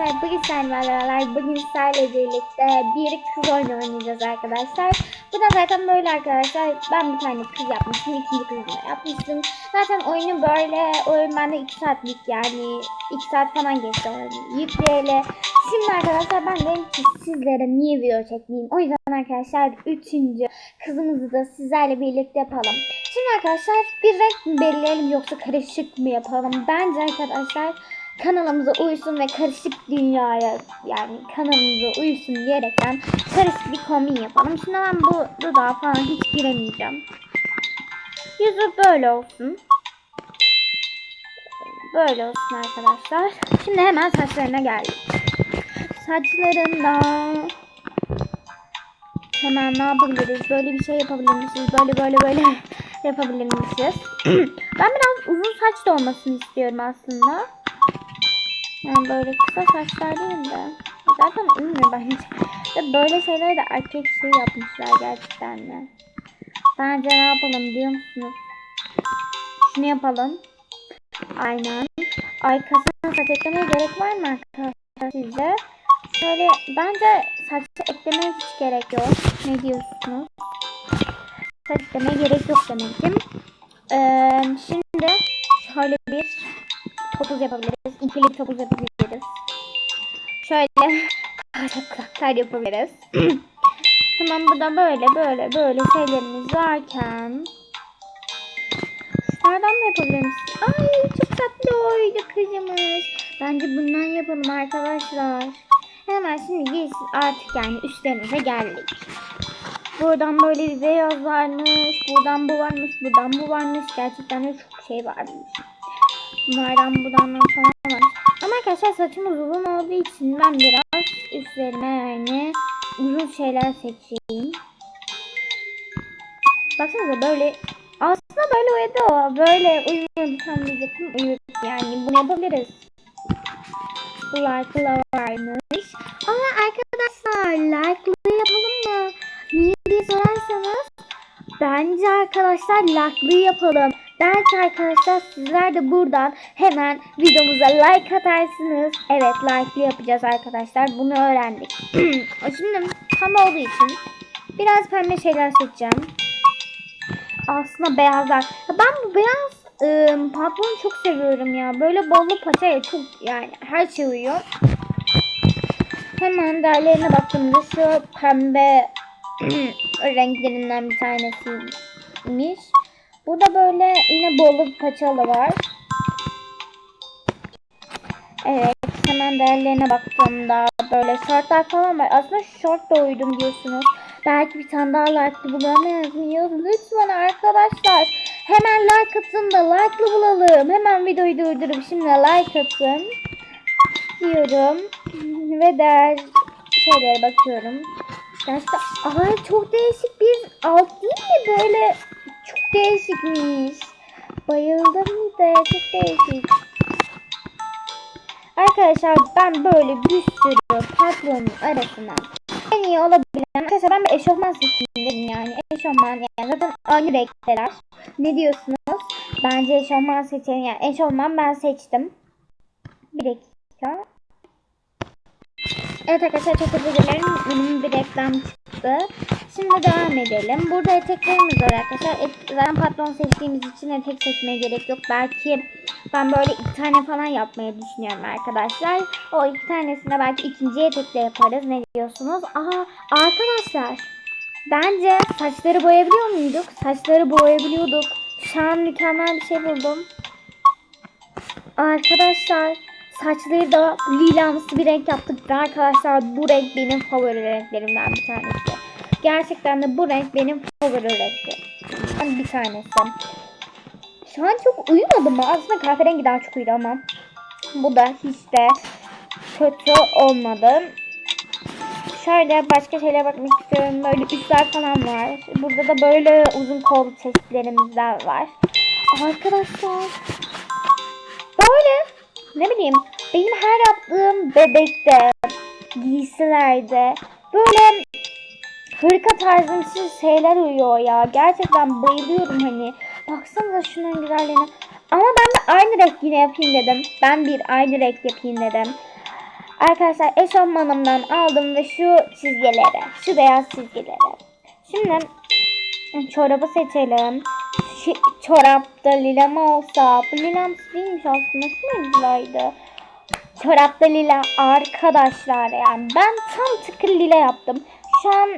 arkadaşlar bugün sizlerle bugün sizlerle birlikte bir kız oyunu oynayacağız arkadaşlar. Bu da zaten böyle arkadaşlar ben bir tane kız yapmıştım ikinci kızımı yapmıştım. Zaten oyunu böyle oyun bende 2 saatlik yani 2 saat falan geçti oyunu yükleyeli. Şimdi arkadaşlar ben dedim ki sizlere niye video çekmeyeyim. O yüzden arkadaşlar üçüncü kızımızı da sizlerle birlikte yapalım. Şimdi arkadaşlar bir renk mi belirleyelim yoksa karışık mı yapalım? Bence arkadaşlar kanalımıza uysun ve karışık dünyaya yani kanalımıza uysun diyerekten karışık bir kombin yapalım. Şimdi ben bu dudağa falan hiç giremeyeceğim. Yüzü böyle olsun. Böyle olsun arkadaşlar. Şimdi hemen saçlarına geldik. Saçlarında hemen ne yapabiliriz? Böyle bir şey yapabilirmişiz. Böyle böyle böyle yapabilirmişiz. ben biraz uzun saç da olmasını istiyorum aslında. Yani böyle kısa saçlar değil de. Zaten ünlü bence. Ve böyle şeyler de erkek şey yapmışlar gerçekten de. Bence ne yapalım biliyor musunuz? Şunu yapalım. Aynen. Arkasına saç eklemeye gerek var mı arkadaşlar sizce? Şöyle bence saç eklemeye hiç gerek yok. Ne diyorsunuz? Saç eklemeye gerek yok demek ki. Ee, şimdi şöyle bir topuz yapabiliriz. İkili bir topuz yapabiliriz. Şöyle kulaklar yapabiliriz. Hemen burada böyle böyle böyle şeylerimiz varken şunlardan da yapabiliriz. Ay çok tatlı oydu kızımız. Bence bundan yapalım arkadaşlar. Hemen şimdi giysin artık yani üstlerimize geldik. Buradan böyle bir beyaz varmış. Buradan bu varmış. Buradan bu varmış. Gerçekten de çok şey varmış. Bunlardan buradan falan. Ama arkadaşlar saçımız uzun olduğu için ben biraz üstlerime yani uzun şeyler seçeyim. Baksanıza böyle aslında böyle uyudu o. Böyle uyumadı tam diyecektim. Uyudu. Yani bunu yapabiliriz. Like'la varmış. Ama arkadaşlar like'lı yapalım mı? Niye diye sorarsanız bence arkadaşlar like'lı yapalım. Belki arkadaşlar sizler de buradan hemen videomuza like atarsınız. Evet like'lı yapacağız arkadaşlar. Bunu öğrendik. Şimdi tam olduğu için biraz pembe şeyler seçeceğim. Aslında beyazlar. Ben bu beyaz ıı, pantolonu çok seviyorum ya. Böyle bollu paçaya çok yani her şey uyuyor. Hemen değerlerine baktığımda şu pembe renklerinden bir tanesiymiş. Burada böyle yine bollu bir paçalı var. Evet hemen değerlerine baktığımda böyle şortlar falan var. Aslında şort da uydum diyorsunuz. Belki bir tane daha like'lı bulamaz mıyız? Lütfen arkadaşlar. Hemen like atın da like'lı bulalım. Hemen videoyu durdurup şimdi like atın. Diyorum. Ve değer şeylere bakıyorum. Gerçekten ay çok değişik bir alt değil mi? Böyle değişikmiş. Bayıldım de çok değişik. Arkadaşlar ben böyle bir sürü patronun arasından en iyi olabilen arkadaşlar ben bir eşofman seçeyim yani. Eşofman yani zaten aynı renkler ne diyorsunuz? Bence eşofman seçelim. Yani eşofman ben seçtim. Bir dakika. Evet arkadaşlar çok özür dilerim. Benim bir reklam çıktı şimdi devam edelim burada eteklerimiz var arkadaşlar Et, zaten patron seçtiğimiz için etek seçmeye gerek yok belki ben böyle iki tane falan yapmayı düşünüyorum arkadaşlar. O iki tanesinde belki ikinci etekle yaparız. Ne diyorsunuz? Aha arkadaşlar. Bence saçları boyayabiliyor muyduk? Saçları boyayabiliyorduk. Şu an mükemmel bir şey buldum. Arkadaşlar saçları da lilamsı bir renk yaptık. Arkadaşlar bu renk benim favori renklerimden bir tanesi. Gerçekten de bu renk benim favori renklerim. Bir tanesi. Şu an çok uyumadı mı? Aslında kahverengi daha çok uyudu ama. Bu da hiç de kötü olmadı. Şöyle başka şeylere bakmak istiyorum. Böyle üstler falan var. Burada da böyle uzun kol çeşitlerimiz var. Arkadaşlar. Böyle ne bileyim benim her yaptığım bebekte giysilerde böyle hırka tarzımsı şeyler uyuyor ya. Gerçekten bayılıyorum hani. Baksanıza şunun güzelliğine. Ama ben de aynı renk yine yapayım dedim. Ben bir aynı renk yapayım dedim. Arkadaşlar eşofmanımdan aldım ve şu çizgileri, şu beyaz çizgileri. Şimdi çorabı seçelim. Şu çorapta lila mı olsa? Bu lilamsı değilmiş aslında. Şu ne lilaydı? Çorapta lila arkadaşlar yani. Ben tam tıkır lila yaptım. Şu an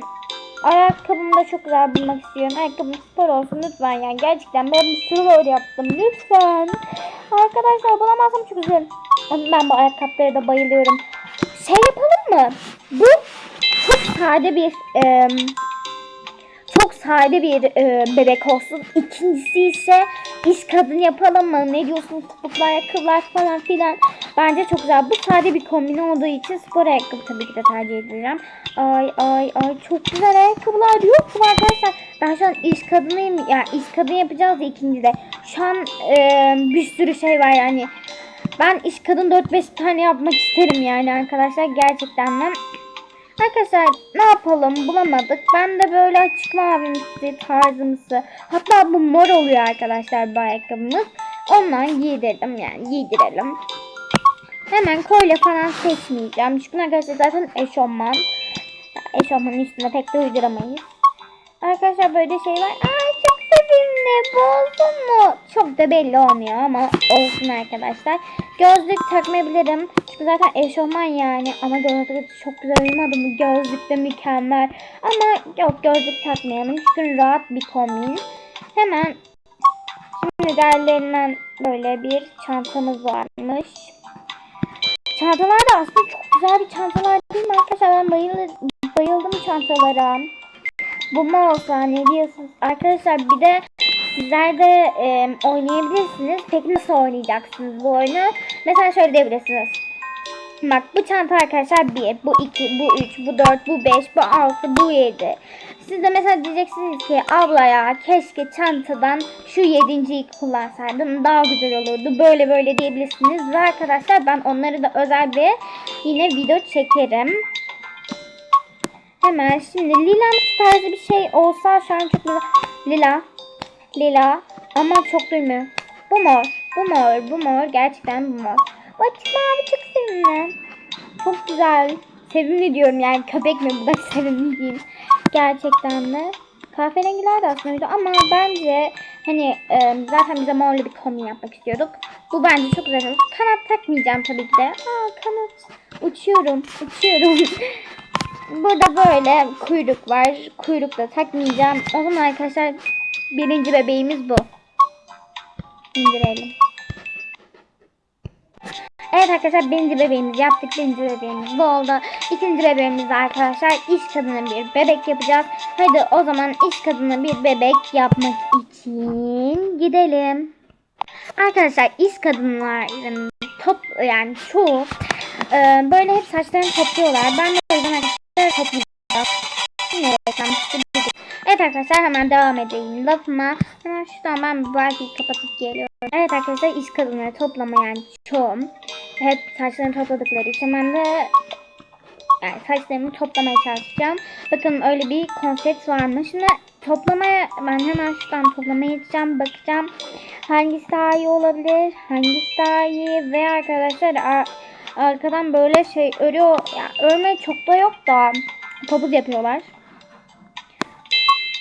ayakkabımı da çok güzel bulmak istiyorum. Ayakkabım spor olsun lütfen yani. Gerçekten ben bir spor yaptım lütfen. Arkadaşlar bulamazsam çok üzülürüm. Ben bu ayakkabılara da bayılıyorum. Şey yapalım mı? Bu çok sade bir em, çok sade bir e, bebek olsun. İkincisi ise iş kadın yapalım mı? Ne diyorsunuz? Topuklu ayakkabılar falan filan. Bence çok güzel. Bu sade bir kombin olduğu için spor ayakkabı tabii ki de tercih edeceğim. Ay ay ay çok güzel ayakkabılar yok mu arkadaşlar? Ben şu an iş kadınıyım. Yani iş kadın yapacağız ya ikincide. Şu an e, bir sürü şey var yani. Ben iş kadın 4-5 tane yapmak isterim yani arkadaşlar. Gerçekten de. Arkadaşlar ne yapalım bulamadık. Ben de böyle açık mavimsi tarzımsı. Hatta bu mor oluyor arkadaşlar bu ayakkabımız. Ondan giydirdim yani giydirelim. Hemen kolye falan seçmeyeceğim. Çünkü arkadaşlar zaten eşofman. Eşofmanın üstüne pek de uyduramayız. Arkadaşlar böyle şey var. Ay çok sevimli. Bu olsun mu? Çok da belli olmuyor ama olsun arkadaşlar. Gözlük takmayabilirim. Çünkü zaten eşofman yani. Ama gözlük çok güzel uyumadı mı? Gözlük de mükemmel. Ama yok gözlük takmayalım. Çünkü rahat bir kombin. Hemen şimdi derlerinden böyle bir çantamız varmış. Çantalar da aslında çok güzel bir çantalar değil mi arkadaşlar? Ben bayılır, bayıldım çantalara. Bu mu olsa ne diyorsunuz? Arkadaşlar bir de sizler de e, oynayabilirsiniz. Peki nasıl oynayacaksınız bu oyunu? Mesela şöyle diyebilirsiniz. Bak bu çanta arkadaşlar 1, bu 2, bu 3, bu 4, bu 5, bu 6, bu 7. Siz de mesela diyeceksiniz ki ablaya keşke çantadan şu yedinciyi kullansaydım daha güzel olurdu. Böyle böyle diyebilirsiniz. Ve arkadaşlar ben onları da özel bir yine video çekerim. Hemen şimdi lilamsı tarzı bir şey olsa şu an çok güzel. Lila. Lila. Ama çok duymuyor. Bu mor. Bu mor. Bu mor. Gerçekten bu mor. Bu açık mavi çok sevimli. Çok güzel. Sevimli diyorum yani köpek mi bu da sevimli değil. Gerçekten de. Kahverengiler de aslında güzel ama bence hani e, zaten bize morlu bir kombin yapmak istiyorduk. Bu bence çok güzel. Kanat takmayacağım tabii ki de. Aa kanat. Uçuyorum. Uçuyorum. Burada böyle kuyruk var. Kuyruk da takmayacağım. O zaman arkadaşlar birinci bebeğimiz bu. İndirelim. Evet arkadaşlar birinci bebeğimizi yaptık. Birinci bebeğimiz bu oldu. İkinci bebeğimiz arkadaşlar iş kadını bir bebek yapacağız. Hadi o zaman iş kadını bir bebek yapmak için gidelim. Arkadaşlar iş kadınların top yani çoğu e, böyle hep saçlarını topluyorlar. Ben de o yüzden arkadaşlar toplayacağım. Evet arkadaşlar hemen devam edeyim lafıma. Hemen şuradan ben bir belki kapatıp geliyorum. Evet arkadaşlar iş kadınları toplamayan çoğum. Hep saçlarını topladıkları için ben de yani saçlarımı toplamaya çalışacağım. Bakın öyle bir konsept varmış. Şimdi toplamaya ben hemen şuradan toplamaya gideceğim. Bakacağım hangisi daha iyi olabilir. Hangisi daha iyi. Ve arkadaşlar ar- arkadan böyle şey örüyor. Yani örme çok da yok da topuz yapıyorlar.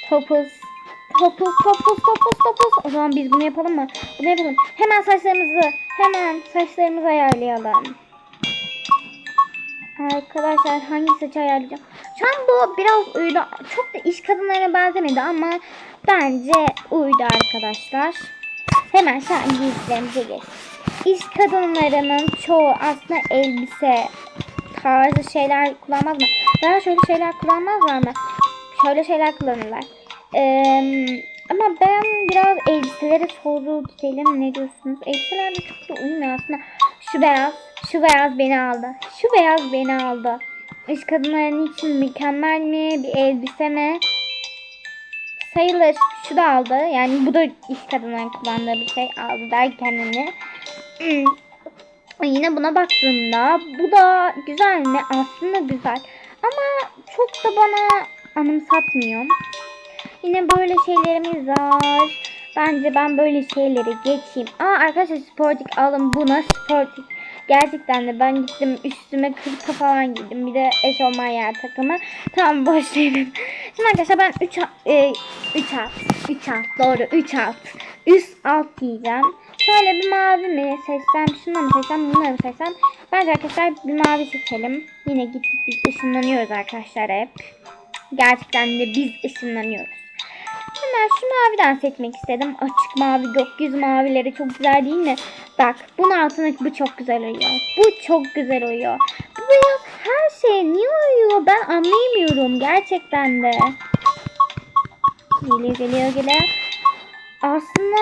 Topuz. Topuz, topuz, topuz, topuz. O zaman biz bunu yapalım mı? Bunu yapalım. Hemen saçlarımızı, hemen saçlarımızı ayarlayalım. Arkadaşlar hangi saçı ayarlayacağım? Şu an bu biraz uydu. Çok da iş kadınlarına benzemedi ama bence uydu arkadaşlar. Hemen şu an giysilerimize geç. İş kadınlarının çoğu aslında elbise tarzı şeyler kullanmaz mı? Daha şöyle şeyler kullanmazlar mı? Şöyle şeyler kullanırlar. Ee, ama ben biraz elbiselere soru gidelim. Ne diyorsunuz? Elbiseler de çok da uymuyor aslında. Şu beyaz, şu beyaz beni aldı. Şu beyaz beni aldı. İş kadınların için mükemmel mi? Bir elbise mi? Sayılır. Şu da aldı. Yani bu da iş kadınların kullandığı bir şey aldı derken hani. Hmm. Yine buna baktığımda bu da güzel mi? Aslında güzel. Ama çok da bana anımsatmıyor. Yine böyle şeylerimiz var. Bence ben böyle şeyleri geçeyim. Aa arkadaşlar sportik alın buna sportik. Gerçekten de ben gittim üstüme kırka falan giydim. Bir de eşofman yer takımı. Tamam boş. Şimdi arkadaşlar ben 3 e, 3 alt. 3 alt doğru 3 alt. Üst alt giyeceğim. Şöyle bir mavi mi seçsem, şunu mu seçsem, bunu mu seçsem. Bence arkadaşlar bir mavi seçelim. Yine gittik biz ışınlanıyoruz arkadaşlar hep. Gerçekten de biz ışınlanıyoruz. Hemen şu maviden seçmek istedim. Açık mavi, gökyüzü mavileri çok güzel değil mi? Bak bunun altındaki bu çok güzel uyuyor. Bu çok güzel uyuyor. Bu beyaz her şey niye uyuyor? Ben anlayamıyorum gerçekten de. Geliyor geliyor geliyor. Aslında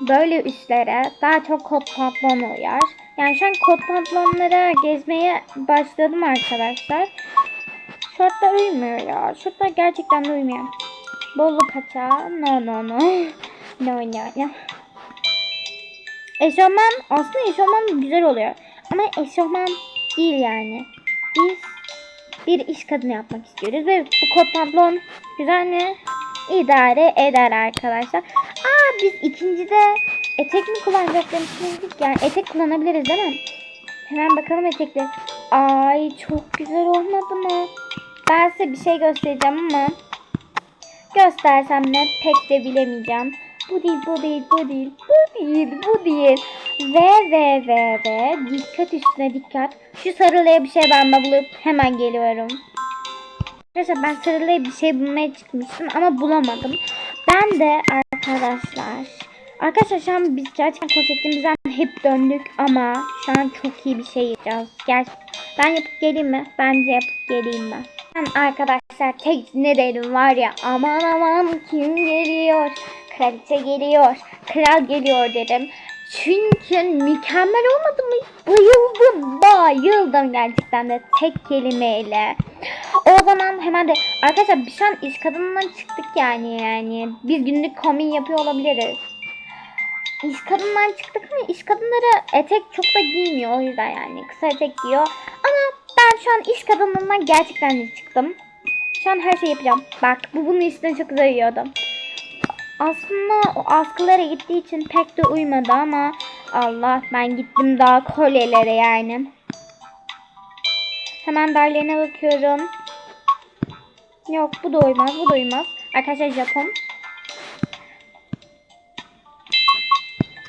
böyle üstlere daha çok kot pantolon uyar. Yani şu an kot pantolonlara gezmeye başladım arkadaşlar. Şortlar uymuyor ya. Şortlar gerçekten de uymuyor. Bolu paça. No no no. No no no. Eşofman aslında eşofman güzel oluyor. Ama eşofman değil yani. Biz bir iş kadını yapmak istiyoruz ve bu kot pantolon güzel mi? İdare eder arkadaşlar. Aa biz ikincide etek mi kullanacak demiştik. Yani etek kullanabiliriz değil mi? Hemen bakalım etekle. Ay çok güzel olmadı mı? Ben size bir şey göstereceğim ama göstersem ne pek de bilemeyeceğim. Bu değil, bu değil, bu değil, bu değil, bu değil. Ve ve ve ve dikkat üstüne dikkat. Şu sarılıya bir şey ben bulup hemen geliyorum. Arkadaşlar ben sarılıya bir şey bulmaya çıkmıştım ama bulamadım. Ben de arkadaşlar Arkadaşlar şu an biz gerçekten konseptimizden hep döndük ama şu an çok iyi bir şey yapacağız. Gel, ben yapıp geleyim mi? Bence yapıp geleyim ben. Ben arkadaşlar tek ne dedim var ya aman aman kim geliyor? Kraliçe geliyor, kral geliyor dedim. Çünkü mükemmel olmadı mı? Bayıldım, bayıldım gerçekten de tek kelimeyle. O zaman hemen de arkadaşlar biz şu an iş kadınından çıktık yani yani. Biz günlük kombin yapıyor olabiliriz. İş kadından çıktık ama iş kadınları etek çok da giymiyor o yüzden yani kısa etek giyiyor. Ama ben şu an iş kadınlığından gerçekten çıktım. Şu an her şeyi yapacağım. Bak bu bunun üstüne çok güzel uyuyordu. Aslında o askılara gittiği için pek de uymadı ama Allah ben gittim daha kolyelere yani. Hemen derlerine bakıyorum. Yok bu da uymaz bu da uymaz. Arkadaşlar Japon.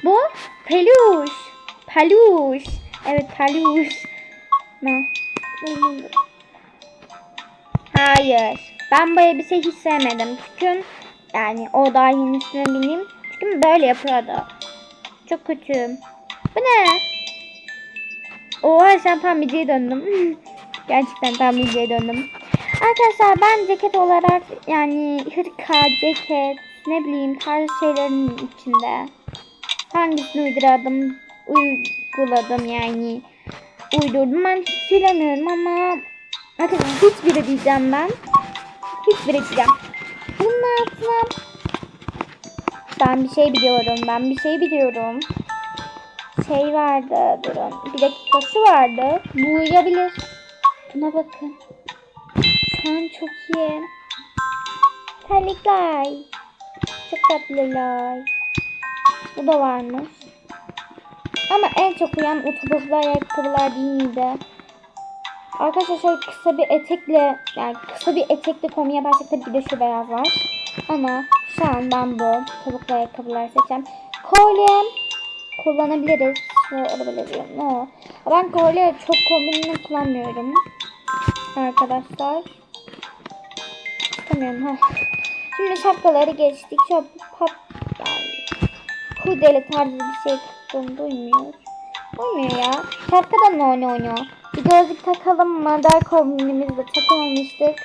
Bu peluş. Peluş. Evet peluş. Ne? Hayır. Ben bu elbiseyi hiç sevmedim. Çünkü yani o dahinin üstüne bineyim. Çünkü böyle yapıyordu. Çok kötü. Bu ne? Oha sen tamirciye döndüm. Gerçekten tamirciye döndüm. Arkadaşlar ben ceket olarak yani hırka, ceket, ne bileyim tarz şeylerin içinde hangisini uyduradım, uyguladım yani uydurdum. Ben hiç söylemiyorum ama arkadaşlar hiçbiri diyeceğim ben. Hiçbiri diyeceğim. Bunun altına ben bir şey biliyorum. Ben bir şey biliyorum. Şey vardı. Durun. Bir dakika şu vardı. Bu uyabilir. Buna bakın. An çok iyi. Terlikler. Çok tatlılar. Bu da varmış. Ama en çok uyan o topuklu ayakkabılar değil miydi? Arkadaşlar şöyle kısa bir etekle yani kısa bir etekle kombin yaparsak tabii ki de şu beyaz var. Ama şu an ben bu topuklu ayakkabılar seçeceğim. Kolye kullanabiliriz. Şöyle alabilirim. No. Ben kolye çok kombinini kullanmıyorum. Arkadaşlar. İstemiyorum. Ha. Şimdi şapkaları geçtik. Şöyle pop yani kurdele tarzı bir şey tuttum. Duymuyor. Duymuyor ya. Şapka da ne ne oynuyor. Bir gözlük takalım mı? Dar kombinimizi de takamamıştık.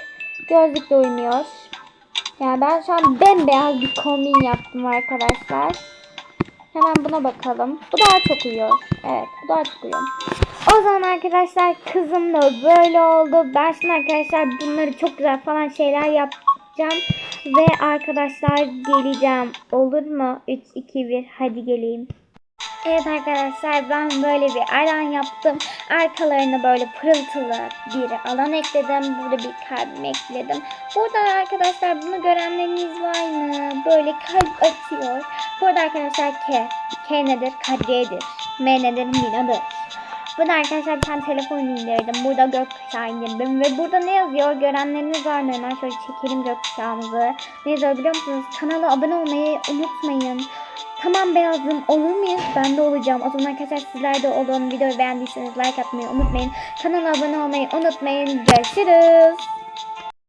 Gözlük de uymuyor. Yani ben şu an bembeyaz bir kombin yaptım arkadaşlar. Hemen buna bakalım. Bu daha çok uyuyor. Evet bu daha çok uyuyor. O zaman arkadaşlar kızım da böyle oldu. Ben şimdi arkadaşlar bunları çok güzel falan şeyler yapacağım. Ve arkadaşlar geleceğim. Olur mu? 3, 2, 1 hadi geleyim. Evet arkadaşlar ben böyle bir alan yaptım. Arkalarına böyle pırıltılı bir alan ekledim. Burada bir kalbim ekledim. Burada arkadaşlar bunu görenleriniz var mı? Böyle kalp atıyor. Burada arkadaşlar K. K nedir? Kadriye'dir. M nedir? Mina'dır. Burada arkadaşlar tane telefon indirdim. Burada gökkuşağı indirdim. Ve burada ne yazıyor? Görenleriniz var mı? Hemen şöyle çekelim gökkuşağımızı. Ne yazıyor biliyor musunuz? Kanala abone olmayı unutmayın. Tamam beyazım olur muyuz? Ben de olacağım. O zaman arkadaşlar sizler de olun. Videoyu beğendiyseniz like atmayı unutmayın. Kanala abone olmayı unutmayın. Görüşürüz.